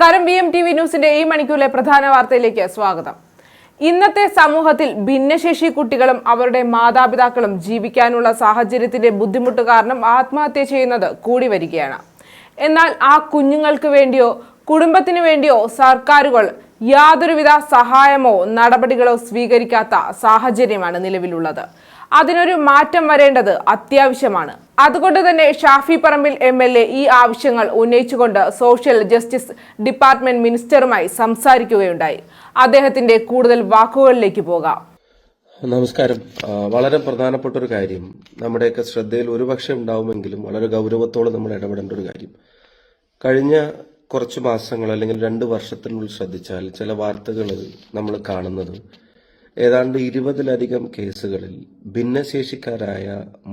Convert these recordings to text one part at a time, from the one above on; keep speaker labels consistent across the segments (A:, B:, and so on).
A: നമസ്കാരം. V M T V ന്യൂസിന്റെ ഈ മണിക്കൂറിലെ പ്രധാന വാർത്തയിലേക്ക് സ്വാഗതം. ഇന്നത്തെ സമൂഹത്തിൽ ഭിന്നശേഷി കുട്ടികളും അവരുടെ മാതാപിതാക്കളും ജീവിക്കാനുള്ള സാഹചര്യത്തിന്റെ ബുദ്ധിമുട്ട് കാരണം ആത്മഹത്യ ചെയ്യുന്നത് കൂടി വരികയാണ്. എന്നാൽ ആ കുഞ്ഞുങ്ങൾക്ക് വേണ്ടിയോ കുടുംബത്തിന് വേണ്ടിയോ സർക്കാരുകൾ യാതൊരുവിധ സഹായമോ നടപടികളോ സ്വീകരിക്കാത്ത സാഹചര്യമാണ് നിലവിലുള്ളത്. അതിനൊരു മാറ്റം വരേണ്ടത് അത്യാവശ്യമാണ്. അതുകൊണ്ട് തന്നെ Shafi Parambil M L A ഈ ആവശ്യങ്ങൾ ഉന്നയിച്ചുകൊണ്ട് സോഷ്യൽ ജസ്റ്റിസ് ഡിപ്പാർട്ട്മെന്റ് മിനിസ്റ്ററുമായി സംസാരിക്കുകയുണ്ടായി. അദ്ദേഹത്തിന്റെ കൂടുതൽ വാക്കുകളിലേക്ക് പോകാം.
B: നമസ്കാരം. വളരെ പ്രധാനപ്പെട്ട ഒരു കാര്യം. നമ്മുടെയൊക്കെ ശ്രദ്ധയിൽ ഒരുപക്ഷെ ഉണ്ടാവുമെങ്കിലും വളരെ ഗൗരവത്തോടെ നമ്മൾ ഇടപെടേണ്ട ഒരു കാര്യം. കഴിഞ്ഞ കുറച്ച് മാസങ്ങൾ അല്ലെങ്കിൽ രണ്ട് വർഷത്തിനുള്ളിൽ ശ്രദ്ധിച്ചാൽ ചില വാർത്തകൾ നമ്മൾ കാണുന്നത് ഏതാണ്ട് ഇരുപതിലധികം കേസുകളിൽ ഭിന്നശേഷിക്കാരായ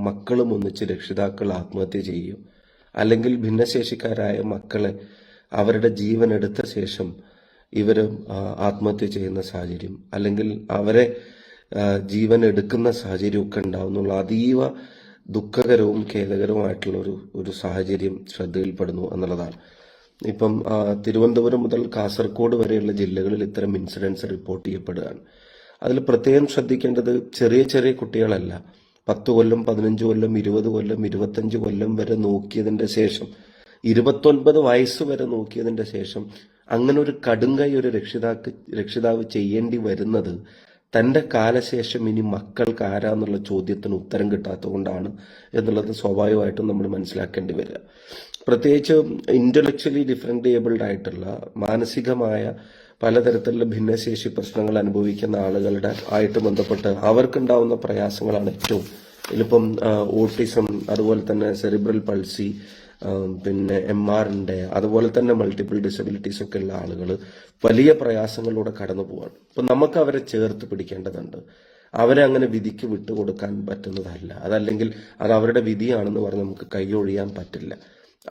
B: മക്കളും ഒന്നിച്ച് രക്ഷിതാക്കൾ ആത്മഹത്യ ചെയ്യുകയോ അല്ലെങ്കിൽ ഭിന്നശേഷിക്കാരായ മക്കളെ അവരുടെ ജീവൻ എടുത്ത ശേഷം ഇവരും ആത്മഹത്യ ചെയ്യുന്ന സാഹചര്യം അല്ലെങ്കിൽ അവരെ ജീവൻ എടുക്കുന്ന സാഹചര്യമൊക്കെ ഉണ്ടാവുന്നുള്ള. അതീവ ദുഃഖകരവും ഖേദകരവുമായിട്ടുള്ള ഒരു ഒരു സാഹചര്യം ശ്രദ്ധയിൽപ്പെടുന്നു എന്നുള്ളതാണ്. ഇപ്പം തിരുവനന്തപുരം മുതൽ കാസർഗോഡ് വരെയുള്ള ജില്ലകളിൽ ഇത്തരം ഇൻസിഡൻസ് റിപ്പോർട്ട് ചെയ്യപ്പെടുകയാണ്. അതിൽ പ്രത്യേകം ശ്രദ്ധിക്കേണ്ടത് ചെറിയ ചെറിയ കുട്ടികളല്ല. പത്ത് കൊല്ലം പതിനഞ്ച് കൊല്ലം ഇരുപത് കൊല്ലം ഇരുപത്തഞ്ച് കൊല്ലം വരെ നോക്കിയതിന്റെ ശേഷം ഇരുപത്തൊൻപത് വയസ്സ് വരെ നോക്കിയതിന്റെ ശേഷം അങ്ങനെ ഒരു കടുങ്കൈ ഒരു രക്ഷിതാക്ക് രക്ഷിതാവ് ചെയ്യേണ്ടി വരുന്നത് തന്റെ കാലശേഷം ഇനി മക്കൾക്ക് ആരാന്നുള്ള ചോദ്യത്തിന് ഉത്തരം കിട്ടാത്തതുകൊണ്ടാണ് എന്നുള്ളത് സ്വാഭാവികമായിട്ടും നമ്മൾ മനസ്സിലാക്കേണ്ടി വരിക. പ്രത്യേകിച്ച് ഇന്റലക്ച്വലി ഡിഫറെന്റ് ഏബിൾഡ് ആയിട്ടുള്ള മാനസികമായ പലതരത്തിലുള്ള ഭിന്നശേഷി പ്രശ്നങ്ങൾ അനുഭവിക്കുന്ന ആളുകളുടെ ആയിട്ട് ബന്ധപ്പെട്ട് അവർക്കുണ്ടാവുന്ന പ്രയാസങ്ങളാണ് ഏറ്റവും. ഇതിലിപ്പം ഓട്ടിസം അതുപോലെ തന്നെ സെറിബ്രൽ പൾസി പിന്നെ എം ആറിന്റെ അതുപോലെ തന്നെ മൾട്ടിപ്പിൾ ഡിസബിലിറ്റീസ് ഒക്കെ ഉള്ള ആളുകൾ വലിയ പ്രയാസങ്ങളിലൂടെ കടന്നു പോവാണ്. അപ്പൊ നമുക്ക് അവരെ ചേർത്ത് പിടിക്കേണ്ടതുണ്ട്. അവരെ അങ്ങനെ വിധിക്ക് വിട്ടുകൊടുക്കാൻ പറ്റുന്നതല്ല. അതല്ലെങ്കിൽ അത് അവരുടെ വിധിയാണെന്ന് പറഞ്ഞ് നമുക്ക് കൈയൊഴിയാൻ പറ്റില്ല.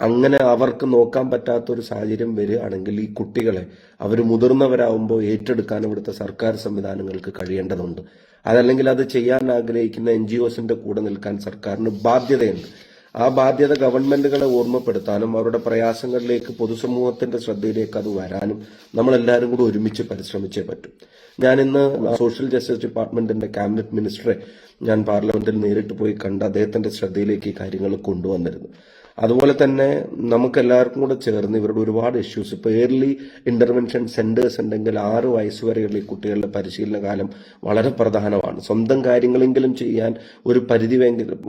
B: അങ്ങനെ അവർക്ക് നോക്കാൻ പറ്റാത്ത ഒരു സാഹചര്യം വരികയാണെങ്കിൽ ഈ കുട്ടികളെ അവർ മുതിർന്നവരാകുമ്പോൾ ഏറ്റെടുക്കാൻ ഇവിടുത്തെ സർക്കാർ സംവിധാനങ്ങൾക്ക് കഴിയേണ്ടതുണ്ട്. അതല്ലെങ്കിൽ അത് ചെയ്യാൻ ആഗ്രഹിക്കുന്ന എൻ ജി ഒസിന്റെ കൂടെ നിൽക്കാൻ സർക്കാരിന് ബാധ്യതയുണ്ട്. ആ ബാധ്യത ഗവൺമെന്റുകളെ ഓർമ്മപ്പെടുത്താനും അവരുടെ പ്രയാസങ്ങളിലേക്ക് പൊതുസമൂഹത്തിന്റെ ശ്രദ്ധയിലേക്ക് അത് വരാനും നമ്മളെല്ലാവരും കൂടി ഒരുമിച്ച് പരിശ്രമിച്ചേ പറ്റും. ഞാൻ ഇന്ന് സോഷ്യൽ ജസ്റ്റിസ് ഡിപ്പാർട്ട്മെന്റിന്റെ ക്യാബിനറ്റ് മിനിസ്റ്ററെ ഞാൻ പാർലമെന്റിൽ നേരിട്ട് പോയി കണ്ട് അദ്ദേഹത്തിന്റെ ശ്രദ്ധയിലേക്ക് ഈ കാര്യങ്ങൾ കൊണ്ടുവന്നിരുന്നു. അതുപോലെ തന്നെ നമുക്ക് എല്ലാവർക്കും കൂടെ ചേർന്ന് ഇവരുടെ ഒരുപാട് ഇഷ്യൂസ് ഇപ്പോൾ ഏർലി ഇന്റർവെൻഷൻ സെന്റേഴ്സ് ഉണ്ടെങ്കിൽ ആറ് വയസ്സ് വരെയുള്ള ഈ കുട്ടികളുടെ പരിശീലന കാലം വളരെ പ്രധാനമാണ്. സ്വന്തം കാര്യങ്ങളെങ്കിലും ചെയ്യാൻ ഒരു പരിധി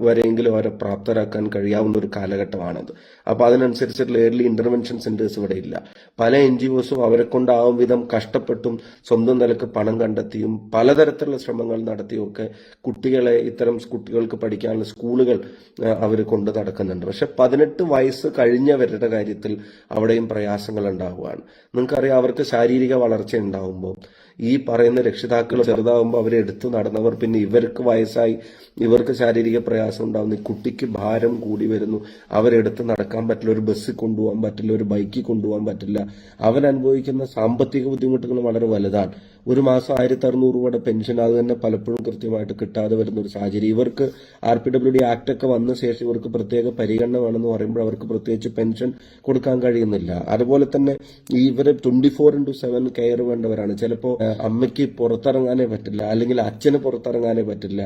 B: വരെയെങ്കിലും അവരെ പ്രാപ്തരാക്കാൻ കഴിയാവുന്ന ഒരു കാലഘട്ടമാണത്. അപ്പോൾ അതിനനുസരിച്ചിട്ടുള്ള ഏർലി ഇന്റർവെൻഷൻ സെന്റേഴ്സ് ഇവിടെ ഇല്ല. പല എൻ ജി ഒസും അവരെ കൊണ്ടാവും വിധം കഷ്ടപ്പെട്ടും സ്വന്തം നിലയ്ക്ക് പണം കണ്ടെത്തിയും പലതരത്തിലുള്ള ശ്രമങ്ങൾ നടത്തിയും ഒക്കെ കുട്ടികളെ ഇത്തരം കുട്ടികൾക്ക് പഠിക്കാനുള്ള സ്കൂളുകൾ അവർ കൊണ്ട് നടക്കുന്നുണ്ട്. പക്ഷെ പതിനെട്ട് വയസ്സ് കഴിഞ്ഞവരുടെ കാര്യത്തിൽ അവിടെയും പ്രയാസങ്ങൾ ഉണ്ടാവുകയാണ് നിങ്ങൾക്കറിയാം അവർക്ക് ശാരീരിക വളർച്ച ഉണ്ടാവുമ്പോൾ ഈ പറയുന്ന രക്ഷിതാക്കൾ ചെറുതാവുമ്പോൾ അവരെ എടുത്തു നടന്നവർ പിന്നെ ഇവർക്ക് വയസ്സായി ഇവർക്ക് ശാരീരിക പ്രയാസം ഉണ്ടാവുന്നു ഈ കുട്ടിക്ക് ഭാരം കൂടി വരുന്നു അവരെടുത്ത് നടക്കാൻ പറ്റില്ല ഒരു ബസ്സിൽ കൊണ്ടുപോകാൻ പറ്റില്ല ഒരു ബൈക്കിൽ കൊണ്ടുപോകാൻ പറ്റില്ല. അവരനുഭവിക്കുന്ന സാമ്പത്തിക ബുദ്ധിമുട്ടുകൾ വളരെ വലുതാണ്. ഒരു മാസം ആയിരത്തി അറുന്നൂറ് രൂപയുടെ പെൻഷൻ അത് തന്നെ പലപ്പോഴും കൃത്യമായിട്ട് കിട്ടാതെ വരുന്ന ഒരു സാഹചര്യം. ഇവർക്ക് R P W D act ഒക്കെ വന്ന ശേഷം ഇവർക്ക് പ്രത്യേക പരിഗണന വേണമെന്ന് പറയുമ്പോൾ അവർക്ക് പ്രത്യേകിച്ച് പെൻഷൻ കൊടുക്കാൻ കഴിയുന്നില്ല. അതുപോലെ തന്നെ ഇവർ twenty four into seven care വേണ്ടവരാണ് ചിലപ്പോൾ അമ്മയ്ക്ക് പുറത്തിറങ്ങാനേ പറ്റില്ല അല്ലെങ്കിൽ അച്ഛന് പുറത്തിറങ്ങാനേ പറ്റില്ല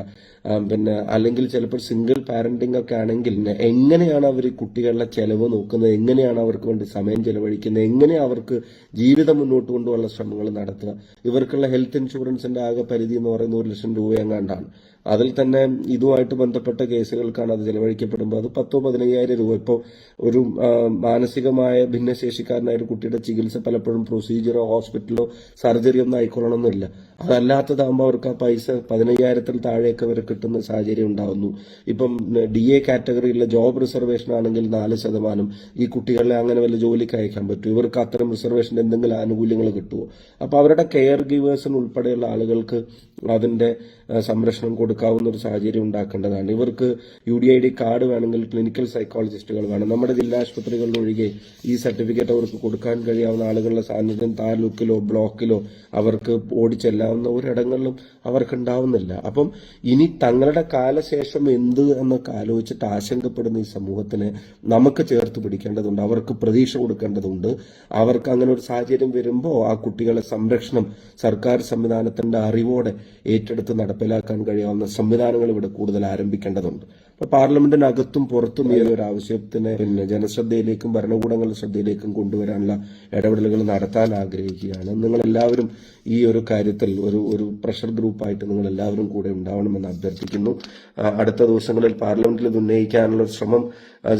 B: പിന്നെ അല്ലെങ്കിൽ ചിലപ്പോൾ സിംഗിൾ പാരന്റിംഗ് ഒക്കെ ആണെങ്കിൽ എങ്ങനെയാണ് അവർ കുട്ടികളുടെ ചെലവ് നോക്കുന്നത്? എങ്ങനെയാണ് അവർക്ക് വേണ്ടി സമയം ചെലവഴിക്കുന്നത്? എങ്ങനെ അവർക്ക് ജീവിതം മുന്നോട്ട് കൊണ്ടുപോകാനുള്ള ശ്രമങ്ങൾ നടത്തുക? ഇവർക്കുള്ള ഹെൽത്ത് ഇൻഷുറൻസിന്റെ ആകെ പരിധി എന്ന് പറയുന്നത് ഒരു ലക്ഷം രൂപ എങ്ങാണ്ടാണ് അതിൽ തന്നെ ഇതുമായിട്ട് ബന്ധപ്പെട്ട കേസുകൾക്കാണ് അത് ചെലവഴിക്കപ്പെടുമ്പോൾ അത് പത്തോ പതിനയ്യായിരം രൂപ. ഇപ്പോൾ ഒരു മാനസികമായ ഭിന്നശേഷിക്കാരനായ ഒരു കുട്ടിയുടെ ചികിത്സ പലപ്പോഴും പ്രൊസീജിയറോ ഹോസ്പിറ്റലോ സർജറിയോ ഒന്നും ആയിക്കൊള്ളണമെന്നില്ല. അതല്ലാത്തതാകുമ്പോൾ അവർക്ക് ആ പൈസ പതിനയ്യായിരത്തിൽ താഴെയൊക്കെ വരെ കിട്ടുന്ന സാഹചര്യം ഉണ്ടാകുന്നു ഇപ്പം ഡി എ കാറ്റഗറിയിലെ ജോബ് റിസർവേഷൻ ആണെങ്കിൽ നാല് ശതമാനം. ഈ കുട്ടികളെ അങ്ങനെ വല്ല ജോലിക്ക് അയക്കാൻ പറ്റും. ഇവർക്ക് അത്തരം റിസർവേഷൻ എന്തെങ്കിലും ആനുകൂല്യങ്ങൾ കിട്ടുമോ അപ്പോൾ അവരുടെ കെയർ ഗീവേഴ്സിന് ഉൾപ്പെടെയുള്ള ആളുകൾക്ക് അതിന്റെ സംരക്ഷണം കൊടുക്കാവുന്ന ഒരു സാഹചര്യം ഉണ്ടാക്കേണ്ടതാണ്. ഇവർക്ക് U D I D card വേണമെങ്കിൽ ക്ലിനിക്കൽ സൈക്കോളജിസ്റ്റുകൾ വേണം. നമ്മുടെ ജില്ലാ ആശുപത്രികളിൽ ഒഴികെ ഈ സർട്ടിഫിക്കറ്റ് അവർക്ക് കൊടുക്കാൻ കഴിയാവുന്ന ആളുകളുടെ സാന്നിധ്യം താലൂക്കിലോ ബ്ലോക്കിലോ അവർക്ക് ഓടിച്ചെല്ലാവുന്ന ഒരിടങ്ങളിലും അവർക്ക് ഉണ്ടാവുന്നില്ല അപ്പം ഇനി തങ്ങളുടെ കാലശേഷം എന്ത് എന്നൊക്കെ ആലോചിച്ചിട്ട് ആശങ്കപ്പെടുന്ന ഈ സമൂഹത്തിനെ നമുക്ക് ചേർത്ത് പിടിക്കേണ്ടതുണ്ട്. അവർക്ക് പ്രതീക്ഷ കൊടുക്കേണ്ടതുണ്ട്. അവർക്ക് അങ്ങനെ ഒരു സാഹചര്യം വരുമ്പോൾ ആ കുട്ടികളെ സംരക്ഷണം സർക്കാർ സംവിധാനത്തിന്റെ അറിവോടെ ഏറ്റെടുത്ത് നടപ്പിലാക്കാൻ കഴിയാവുന്ന സംവിധാനങ്ങൾ ഇവിടെ കൂടുതൽ ആരംഭിക്കേണ്ടതുണ്ട്. അപ്പൊ പാർലമെന്റിനകത്തും പുറത്തും ഈ ഒരു ആവശ്യത്തിന് പിന്നെ ജനശ്രദ്ധയിലേക്കും ഭരണകൂടങ്ങളുടെ ശ്രദ്ധയിലേക്കും കൊണ്ടുവരാനുള്ള ഇടപെടലുകൾ നടത്താൻ ആഗ്രഹിക്കുകയാണ്. നിങ്ങൾ എല്ലാവരും ഈ ഒരു കാര്യത്തിൽ ഒരു ഒരു പ്രഷർ ഗ്രൂപ്പായിട്ട് നിങ്ങൾ എല്ലാവരും കൂടെ ഉണ്ടാവണമെന്ന് അഭ്യർത്ഥിക്കുന്നു. അടുത്ത ദിവസങ്ങളിൽ പാർലമെന്റിൽ ഇത് ഉന്നയിക്കാനുള്ള ശ്രമം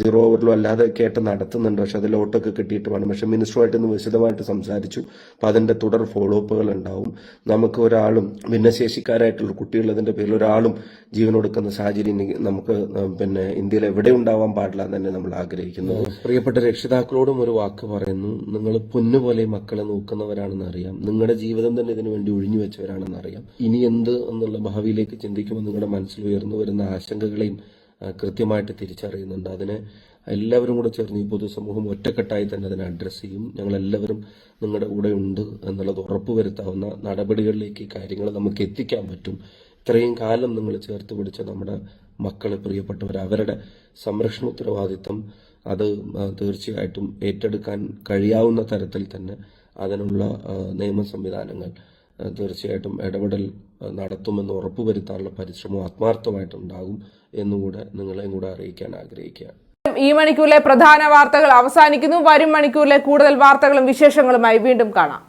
B: സീറോ ഓവറിലോ അല്ലാതെ കേട്ട് നടത്തുന്നുണ്ട്. പക്ഷെ അതിൽ ഓട്ടൊക്കെ കിട്ടിയിട്ട് വേണം. പക്ഷെ മിനിസ്റ്ററുമായിട്ട് ഇന്ന് വിശദമായിട്ട് സംസാരിച്ചു. അപ്പൊ അതിന്റെ തുടർ ഫോളോ അപ്പുകൾ ഉണ്ടാവും. നമുക്ക് ഒരാളും ഭിന്നശേഷിക്കാരായിട്ടുള്ള കുട്ടികൾ അതിന്റെ പേരിൽ ഒരാളും ജീവൻ കൊടുക്കുന്ന സാഹചര്യം നമുക്ക് പിന്നെ ഇന്ത്യയിൽ എവിടെ ഉണ്ടാവാൻ പാടില്ല എന്ന് തന്നെ നമ്മൾ ആഗ്രഹിക്കുന്നു. പ്രിയപ്പെട്ട രക്ഷിതാക്കളോടും ഒരു വാക്ക് പറയുന്നു. നിങ്ങൾ പൊന്നുപോലെ മക്കളെ നോക്കുന്നവരാണെന്ന് അറിയാം. നിങ്ങളുടെ ജീവിതം തന്നെ ഇതിനു വേണ്ടി ഒഴിഞ്ഞു വെച്ചവരാണെന്ന് അറിയാം. ഇനി എന്ത് എന്നുള്ള ഭാവിയിലേക്ക് ചിന്തിക്കുമ്പോൾ നിങ്ങളുടെ മനസ്സിൽ ഉയർന്നു വരുന്ന ആശങ്കകളെയും കൃത്യമായിട്ട് തിരിച്ചറിയുന്നുണ്ട്. അതിനെ എല്ലാവരും കൂടെ ചേർന്ന് ഈ പൊതുസമൂഹം ഒറ്റക്കെട്ടായി തന്നെ അതിനെ അഡ്രസ്സ് ചെയ്യും. ഞങ്ങൾ എല്ലാവരും നിങ്ങളുടെ കൂടെ ഉണ്ട് എന്നുള്ളത് ഉറപ്പുവരുത്താവുന്ന നടപടികളിലേക്ക് കാര്യങ്ങൾ നമുക്ക് എത്തിക്കാൻ പറ്റും. ഇത്രയും കാലം നിങ്ങൾ ചേർത്ത് പിടിച്ച നമ്മുടെ മക്കളെ പ്രിയപ്പെട്ടവർ അവരുടെ സംരക്ഷണ ഉത്തരവാദിത്തം അത് തീർച്ചയായിട്ടും ഏറ്റെടുക്കാൻ കഴിയാവുന്ന തരത്തിൽ തന്നെ അതിനുള്ള നിയമ സംവിധാനങ്ങൾ തീർച്ചയായിട്ടും ഇടപെടൽ നടത്തുമെന്ന് ഉറപ്പുവരുത്താനുള്ള പരിശ്രമം ആത്മാർത്ഥമായിട്ടുണ്ടാകും എന്നുകൂടെ നിങ്ങളെയും കൂടെ അറിയിക്കാൻ ആഗ്രഹിക്കുകയാണ്.
A: ഈ മണിക്കൂറിലെ പ്രധാന വാർത്തകൾ അവസാനിക്കുന്നു. വരും മണിക്കൂറിലെ കൂടുതൽ വാർത്തകളും വിശേഷങ്ങളുമായി വീണ്ടും കാണാം.